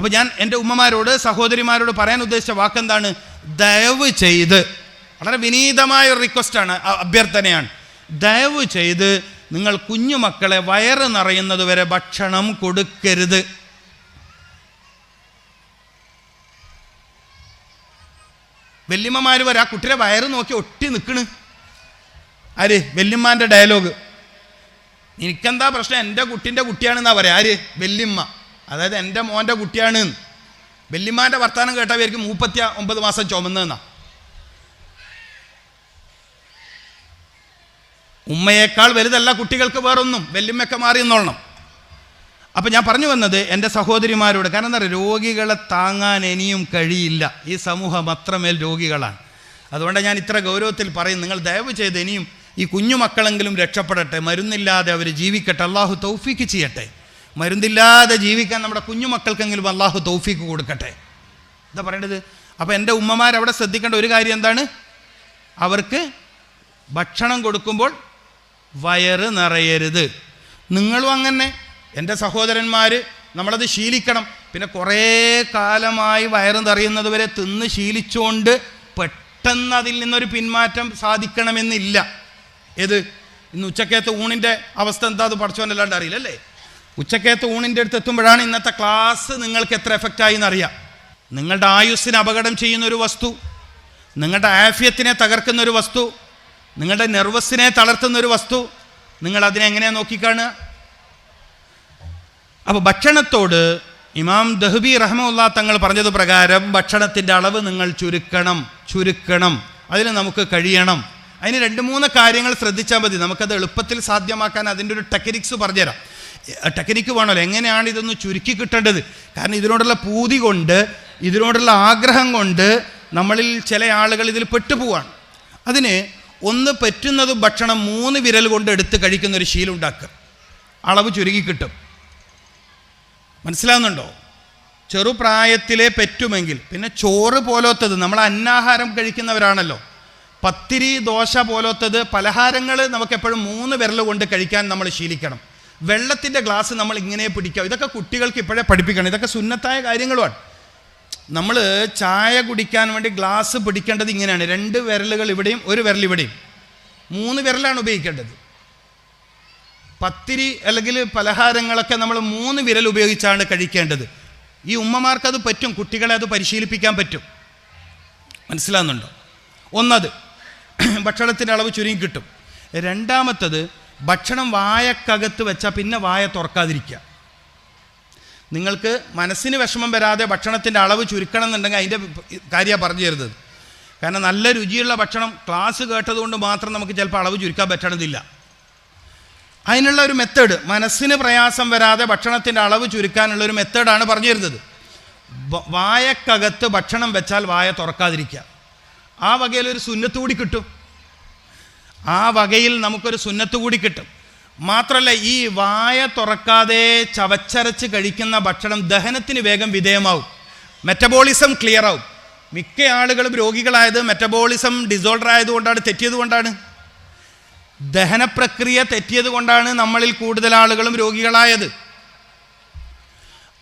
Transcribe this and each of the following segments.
അപ്പോൾ ഞാൻ എന്റെ ഉമ്മമാരോട് സഹോദരിമാരോട് പറയാൻ ഉദ്ദേശിച്ച വാക്കെന്താണ്? ദയവ് ചെയ്ത്. വളരെ വിനീതമായ ഒരു റിക്വസ്റ്റാണ് അഭ്യർത്ഥനയാണ്. ദയവ് ചെയ്ത് നിങ്ങൾ കുഞ്ഞുമക്കളെ വയറ് നിറയുന്നത് വരെ ഭക്ഷണം കൊടുക്കരുത്. വല്യമ്മമാർ വരെ ആ കുട്ടിയുടെ വയറ് നോക്കി ഒട്ടി നിൽക്കണ്. ആര്? വല്യമ്മാന്റെ ഡയലോഗ് എനിക്കെന്താ പ്രശ്നം? എന്റെ കുട്ടിന്റെ കുട്ടിയാണെന്നാ പറയാം. ആര്? വല്യമ്മ. അതായത് എന്റെ മോന്റെ കുട്ടിയാണ്. വെല്ലിമാന്റെ വർത്തമാനം കേട്ടവർക്ക് മുപ്പത്തി ഒമ്പത് മാസം ചുമന്നെന്നാ. ഉമ്മയേക്കാൾ വലുതല്ല കുട്ടികൾക്ക് വേറൊന്നും വല്യമ്മയൊക്കെ മാറി എന്നോളണം അപ്പം ഞാൻ പറഞ്ഞു വന്നത് എന്റെ സഹോദരിമാരോട് കാരണം എന്താ പറയുക രോഗികളെ താങ്ങാൻ ഇനിയും കഴിയില്ല. ഈ സമൂഹം അത്രമേൽ രോഗികളാണ്. അതുകൊണ്ട് ഞാൻ ഇത്ര ഗൗരവത്തിൽ പറയും നിങ്ങൾ ദയവ് ചെയ്ത് ഇനിയും ഈ കുഞ്ഞുമക്കളെങ്കിലും രക്ഷപ്പെടട്ടെ മരുന്നില്ലാതെ അവർ ജീവിക്കട്ടെ. അള്ളാഹു തൗഫീക്ക് ചെയ്യട്ടെ. മരുന്നില്ലാതെ ജീവിക്കാൻ നമ്മുടെ കുഞ്ഞുമക്കൾക്കെങ്കിലും അള്ളാഹു തൗഫീക്ക് കൊടുക്കട്ടെ. എന്താ പറയേണ്ടത്? അപ്പോൾ എന്റെ ഉമ്മമാർ അവിടെ ശ്രദ്ധിക്കേണ്ട ഒരു കാര്യം എന്താണ്? അവർക്ക് ഭക്ഷണം കൊടുക്കുമ്പോൾ വയറ് നിറയരുത്. നിങ്ങളും അങ്ങനെ. എന്റെ സഹോദരന്മാർ നമ്മളത് ശീലിക്കണം. പിന്നെ കുറേ കാലമായി വയറ് നിറയുന്നത് വരെ തിന്ന് ശീലിച്ചുകൊണ്ട് പെട്ടെന്ന് അതിൽ നിന്നൊരു പിന്മാറ്റം സാധിക്കണമെന്നില്ല. ഏത്? ഇന്ന് ഉച്ചക്കത്തെ ഊണിന്റെ അവസ്ഥ എന്താ? അത് പഠിച്ചോന്നല്ലാണ്ട് അറിയില്ല അല്ലേ? ഉച്ചക്കത്തെ ഊണിന്റെ അടുത്ത് എത്തുമ്പോഴാണ് ഇന്നത്തെ ക്ലാസ് നിങ്ങൾക്ക് എത്ര എഫക്റ്റായി എന്നറിയാം. നിങ്ങളുടെ ആയുസ്സിന് അപകടം ചെയ്യുന്ന ഒരു വസ്തു നിങ്ങളുടെ ആഫ്യത്തിനെ തകർക്കുന്ന ഒരു വസ്തു നിങ്ങളുടെ നെർവസിനെ തളർത്തുന്ന ഒരു വസ്തു നിങ്ങൾ അതിനെ എങ്ങനെയാണ് നോക്കിക്കാണുക? അപ്പോൾ ഭക്ഷണത്തോട് ഇമാം ദഹബി റഹ്മുല്ല തങ്ങൾ പറഞ്ഞത് പ്രകാരം ഭക്ഷണത്തിന്റെ അളവ് നിങ്ങൾ ചുരുക്കണം ചുരുക്കണം. അതിന് നമുക്ക് കഴിയണം. അതിന് രണ്ട് മൂന്ന് കാര്യങ്ങൾ ശ്രദ്ധിച്ചാൽ മതി. നമുക്കത് എളുപ്പത്തിൽ സാധ്യമാക്കാൻ അതിന്റെ ഒരു ടെക്നിക്സ് പറഞ്ഞുതരാം. ടെക്നിക്ക് വേണമല്ലോ. എങ്ങനെയാണ് ഇതൊന്ന് ചുരുക്കി കിട്ടേണ്ടത്? കാരണം ഇതിനോടുള്ള പൂതി കൊണ്ട് ഇതിനോടുള്ള ആഗ്രഹം കൊണ്ട് നമ്മളിൽ ചില ആളുകൾ ഇതിൽ പെട്ടുപോവാണ്. അതിന് ഒന്ന് പറ്റുന്നത് ഭക്ഷണം മൂന്ന് വിരൽ കൊണ്ട് എടുത്ത് കഴിക്കുന്ന ഒരു ശീലം ഉണ്ടാക്കുക. അളവ് ചുരുക്കി കിട്ടും. മനസ്സിലാവുന്നുണ്ടോ? ചെറുപ്രായത്തിലെ പറ്റുമെങ്കിൽ പിന്നെ ചോറ് പോലത്തത് നമ്മൾ അന്നാഹാരം കഴിക്കുന്നവരാണല്ലോ. പത്തിരി ദോശ പോലത്തത് പലഹാരങ്ങൾ നമുക്കെപ്പോഴും മൂന്ന് വിരൽ കൊണ്ട് കഴിക്കാൻ നമ്മൾ ശീലിക്കണം. വെള്ളത്തിന്റെ ഗ്ലാസ് നമ്മൾ ഇങ്ങനെ പിടിക്കാം ഇതൊക്കെ കുട്ടികൾക്ക് ഇപ്പോഴേ പഠിപ്പിക്കണം. ഇതൊക്കെ സുന്നത്തായ കാര്യങ്ങളുമാണ്. നമ്മൾ ചായ കുടിക്കാൻ വേണ്ടി ഗ്ലാസ് പിടിക്കേണ്ടത് ഇങ്ങനെയാണ്. രണ്ട് വിരലുകൾ ഇവിടെയും ഒരു വിരൽ ഇവിടെയും. മൂന്ന് വിരലാണ് ഉപയോഗിക്കേണ്ടത്. പത്തിരി അല്ലെങ്കിൽ പലഹാരങ്ങളൊക്കെ നമ്മൾ മൂന്ന് വിരൽ ഉപയോഗിച്ചാണ് കഴിക്കേണ്ടത്. ഈ ഉമ്മമാർക്കത് പറ്റും. കുട്ടികളെ അത് പരിശീലിപ്പിക്കാൻ പറ്റും. മനസ്സിലാകുന്നുണ്ടോ ഒന്നത്. ഭക്ഷണത്തിന്റെ അളവ് ചുരുങ്ങി കിട്ടും. രണ്ടാമത്തത് ഭക്ഷണം വായക്കകത്ത് വെച്ചാൽ പിന്നെ വായ തുറക്കാതിരിക്കുക. നിങ്ങൾക്ക് മനസ്സിന് വിഷമം വരാതെ ഭക്ഷണത്തിന്റെ അളവ് ചുരുക്കണം എന്നുണ്ടെങ്കിൽ അതിന്റെ കാര്യമാണ് പറഞ്ഞു തരുന്നത്. കാരണം നല്ല രുചിയുള്ള ഭക്ഷണം ക്ലാസ് കേട്ടതുകൊണ്ട് മാത്രം നമുക്ക് ചിലപ്പോൾ അളവ് ചുരുക്കാൻ പറ്റണതില്ല. അതിനുള്ള ഒരു മെത്തേഡ് മനസ്സിന് പ്രയാസം വരാതെ ഭക്ഷണത്തിന്റെ അളവ് ചുരുക്കാനുള്ള ഒരു മെത്തേഡാണ് പറഞ്ഞു തരുന്നത്. വായക്കകത്ത് ഭക്ഷണം വെച്ചാൽ വായ തുറക്കാതിരിക്കുക. ആ വകയിലൊരു സുന്നത്തുകൂടി സുന്നത്ത് കൂടി കിട്ടും. ആ വകയിൽ നമുക്കൊരു സുന്നത്ത് കൂടി കിട്ടും. മാത്രമല്ല ഈ വായ തുറക്കാതെ ചവച്ചരച്ച് കഴിക്കുന്ന ഭക്ഷണം ദഹനത്തിന് വേഗം വിധേയമാവും. മെറ്റബോളിസം ക്ലിയർ ആവും. മിക്ക ആളുകളും രോഗികളായത് മെറ്റബോളിസം ഡിസോർഡർ ആയതുകൊണ്ടാണ് തെറ്റിയത് കൊണ്ടാണ്. ദഹനപ്രക്രിയ തെറ്റിയത് കൊണ്ടാണ് നമ്മളിൽ കൂടുതൽ ആളുകളും രോഗികളായത്.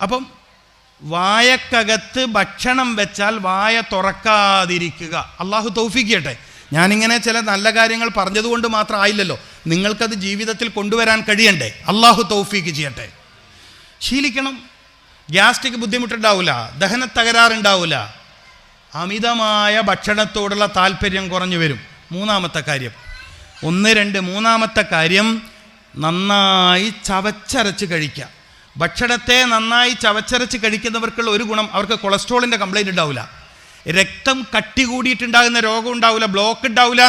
അപ്പം വായക്കകത്ത് ഭക്ഷണം വെച്ചാൽ വായ തുറക്കാതിരിക്കുക. അള്ളാഹു തൗഫിക്കട്ടെ ഞാനിങ്ങനെ ചില നല്ല കാര്യങ്ങൾ പറഞ്ഞതുകൊണ്ട് മാത്രം ആയില്ലല്ലോ. നിങ്ങൾക്കത് ജീവിതത്തിൽ കൊണ്ടുവരാൻ കഴിയണ്ടേ? അള്ളാഹു തൗഫീക്ക് ചെയ്യട്ടെ. ശീലിക്കണം. ഗ്യാസ്ട്രിക് ബുദ്ധിമുട്ടുണ്ടാവില്ല ദഹന തകരാറുണ്ടാവില്ല അമിതമായ ഭക്ഷണത്തോടുള്ള താല്പര്യം കുറഞ്ഞു വരും. മൂന്നാമത്തെ കാര്യം. ഒന്ന് രണ്ട് മൂന്നാമത്തെ കാര്യം നന്നായി ചവച്ചരച്ച് കഴിക്കുക. ഭക്ഷണത്തെ നന്നായി ചവച്ചരച്ച് കഴിക്കുന്നവർക്കുള്ള ഒരു ഗുണം അവർക്ക് കൊളസ്ട്രോളിന്റെ കംപ്ലൈന്റ് ഉണ്ടാവില്ല രക്തം കട്ടി കൂടിയിട്ടുണ്ടാകുന്ന രോഗം ഉണ്ടാവില്ല ബ്ലോക്ക് ഉണ്ടാവില്ല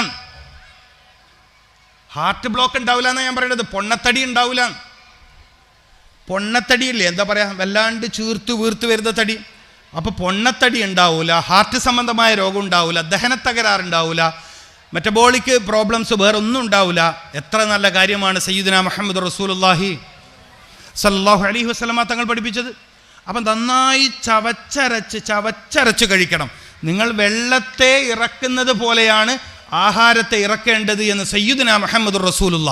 ഹാർട്ട് ബ്ലോക്ക് ഉണ്ടാവില്ല എന്നാണ് ഞാൻ പറയുന്നത്. പൊണ്ണത്തടി ഉണ്ടാവില്ല പൊണ്ണത്തടിയില്ലേ എന്താ പറയാ? വല്ലാണ്ട് ചീർത്ത് വീർത്ത് വരുന്ന തടി. അപ്പോൾ പൊണ്ണത്തടി ഉണ്ടാവില്ല ഹാർട്ട് സംബന്ധമായ രോഗം ഉണ്ടാവില്ല ദഹന തകരാറുണ്ടാവില്ല മെറ്റബോളിക് പ്രോബ്ലംസ് വേറെ ഒന്നും ഉണ്ടാവില്ല എത്ര നല്ല കാര്യമാണ് സയ്യിദിന മുഹമ്മദ് റസൂലുല്ലാഹി സല്ലാഹു അലൈഹി വസ്ലമ തങ്ങൾ പഠിപ്പിച്ചത്. അപ്പം നന്നായി ചവച്ചരച്ച് ചവച്ചരച്ച് കഴിക്കണം. നിങ്ങൾ വെള്ളത്തെ ഇറക്കുന്നത് പോലെയാണ് ആഹാരത്തെ ഇറക്കേണ്ടത് എന്ന് സയ്യുദിന മുഹമ്മദ് റസൂലുള്ള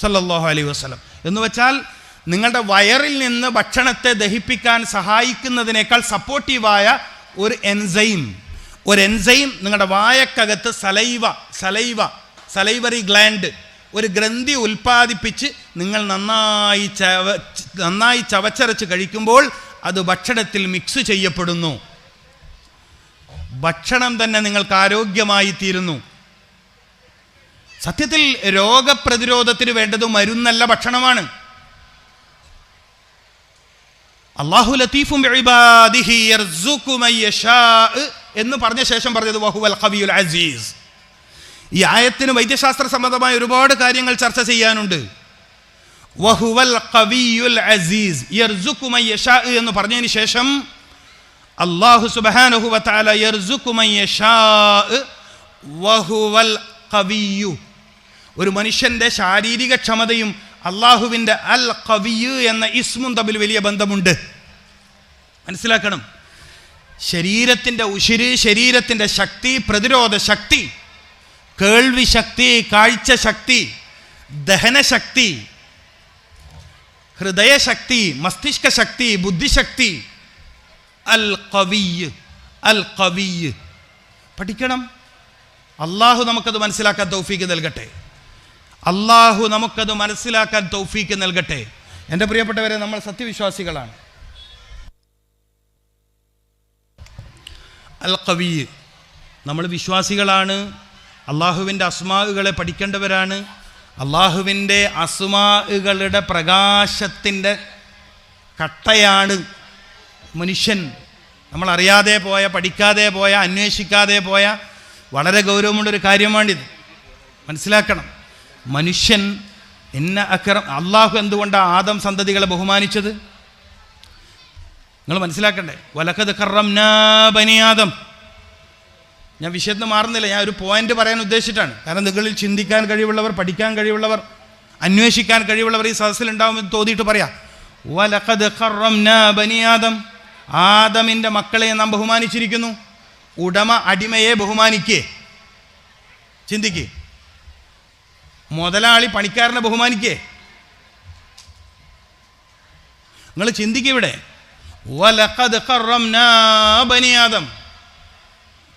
സല്ലാഹു അലൈ വസ്ലം എന്ന് വെച്ചാൽ നിങ്ങളുടെ വയറിൽ നിന്ന് ഭക്ഷണത്തെ ദഹിപ്പിക്കാൻ സഹായിക്കുന്നതിനേക്കാൾ സപ്പോർട്ടീവായ ഒരു എൻസൈം ഒരു എൻസൈം നിങ്ങളുടെ വായക്കകത്ത് സലൈവ സലൈവ സലൈവറി ഗ്ലാൻഡ് ഒരു ഗ്രന്ഥി ഉൽപ്പാദിപ്പിച്ച് നിങ്ങൾ നന്നായി ചവ നന്നായി ചവച്ചരച്ച് കഴിക്കുമ്പോൾ അത് ഭക്ഷണത്തിൽ മിക്സ് ചെയ്യപ്പെടുന്നു. ഭക്ഷണം തന്നെ നിങ്ങൾക്ക് ആരോഗ്യമായി തീരുന്നു. സത്യത്തിൽ രോഗപ്രതിരോധത്തിന് വേണ്ടത് മരുന്നല്ല ഭക്ഷണമാണ്. അള്ളാഹു ലത്തീഫും എന്ന് പറഞ്ഞ ശേഷം പറഞ്ഞത് വഹുവൽ ഖവിയുൽ അസീസ്. ഈ ആയത്തിന് വൈദ്യശാസ്ത്ര സംബന്ധമായ ഒരുപാട് കാര്യങ്ങൾ ചർച്ച ചെയ്യാനുണ്ട്. വഹുവൽ ഖവിയുൽ അസീസ് എന്ന് പറഞ്ഞതിന് ശേഷം അള്ളാഹു ഖവിയു ഒരു മനുഷ്യന്റെ ശാരീരിക ക്ഷമതയും അള്ളാഹുവിന്റെ അൽ കവിയു എന്ന ഇസ്മും തമ്മിൽ വലിയ ബന്ധമുണ്ട്. മനസ്സിലാക്കണം. ശരീരത്തിന്റെ ഉശിര് ശരീരത്തിന്റെ ശക്തി പ്രതിരോധ ശക്തി കേൾവി ശക്തി കാഴ്ച ശക്തി ദഹനശക്തി ഹൃദയശക്തി മസ്തിഷ്ക ശക്തി ബുദ്ധിശക്തി അൽ കവിയ് അൽ കവിയ് പഠിക്കണം. അള്ളാഹു നമുക്കത് മനസ്സിലാക്കാൻ തൗഫീക്ക് നൽകട്ടെ. അള്ളാഹു നമുക്കത് മനസ്സിലാക്കാൻ തൗഫീക്ക് നൽകട്ടെ. എന്റെ പ്രിയപ്പെട്ടവരെ നമ്മൾ സത്യവിശ്വാസികളാണ്. അൽ കവി നമ്മൾ വിശ്വാസികളാണ്. അള്ളാഹുവിന്റെ അസ്മാവുകളെ പഠിക്കേണ്ടവരാണ്. അള്ളാഹുവിന്റെ അസ്മാവുകളുടെ പ്രകാശത്തിന്റെ കട്ടയാണ് മനുഷ്യൻ. നമ്മൾ അറിയാതെ പോയ പഠിക്കാതെ പോയ അന്വേഷിക്കാതെ പോയ വളരെ ഗൗരവമുള്ളൊരു കാര്യമാണിത്. മനസ്സിലാക്കണം. മനുഷ്യൻ എന്ന അക്രം അള്ളാഹു എന്തുകൊണ്ടാണ് ആദം സന്തതികളെ ബഹുമാനിച്ചത്? നിങ്ങൾ മനസ്സിലാക്കണ്ടേ? വലക്കത് കറം ബനിയാദം ഞാൻ വിഷയത്തിന് മാറുന്നില്ല. ഞാൻ ഒരു പോയിന്റ് പറയാൻ ഉദ്ദേശിച്ചിട്ടാണ്. കാരണം നിങ്ങളിൽ ചിന്തിക്കാൻ കഴിവുള്ളവർ പഠിക്കാൻ കഴിവുള്ളവർ അന്വേഷിക്കാൻ കഴിവുള്ളവർ ഈ സദസ്സിൽ ഉണ്ടാവുമെന്ന് തോന്നിയിട്ട് പറയാം. വലക്കത് കറം ബനിയാദം ആദമിന്റെ മക്കളെ നാം ബഹുമാനിച്ചിരിക്കുന്നു. ഉടമ അടിമയെ ബഹുമാനിക്കേ. ചിന്തിക്കേ. മുതലാളി പണിക്കാരനെ ബഹുമാനിക്കേ. നിങ്ങൾ ചിന്തിക്കിവിടെ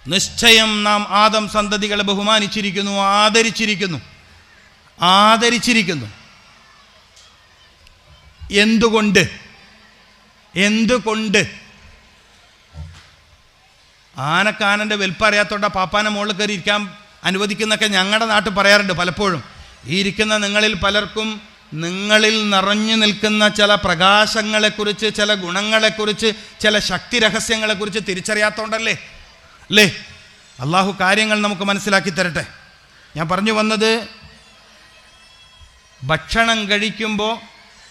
നിശ്ചയം നാം ആദം സന്തതികളെ ബഹുമാനിച്ചിരിക്കുന്നു ആദരിച്ചിരിക്കുന്നു. ആദരിച്ചിരിക്കുന്നു. എന്തുകൊണ്ട്? എന്തുകൊണ്ട്? ആനക്കാനന്റെ വലിപ്പറിയാത്തോണ്ട പാപ്പാനെ മുകളിൽ കയറി ഇരിക്കാൻ അനുവദിക്കുന്നൊക്കെ ഞങ്ങളുടെ നാട്ടിൽ പറയാറുണ്ട് പലപ്പോഴും. ഈ ഇരിക്കുന്ന നിങ്ങളിൽ പലർക്കും നിങ്ങളിൽ നിറഞ്ഞു നിൽക്കുന്ന ചില പ്രകാശങ്ങളെക്കുറിച്ച് ചില ഗുണങ്ങളെക്കുറിച്ച് ചില ശക്തി രഹസ്യങ്ങളെക്കുറിച്ച് തിരിച്ചറിയാത്തോണ്ടല്ലേ? അല്ലേ? അള്ളാഹു കാര്യങ്ങൾ നമുക്ക് മനസ്സിലാക്കി തരട്ടെ. ഞാൻ പറഞ്ഞു വന്നത് ഭക്ഷണം കഴിക്കുമ്പോൾ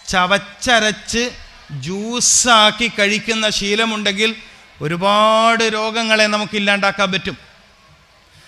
ചവച്ചരച്ച് ജ്യൂസാക്കി കഴിക്കുന്ന ശീലമുണ്ടെങ്കിൽ ഒരുപാട് രോഗങ്ങളെ നമുക്ക് ഇല്ലാണ്ടാക്കാൻ പറ്റും.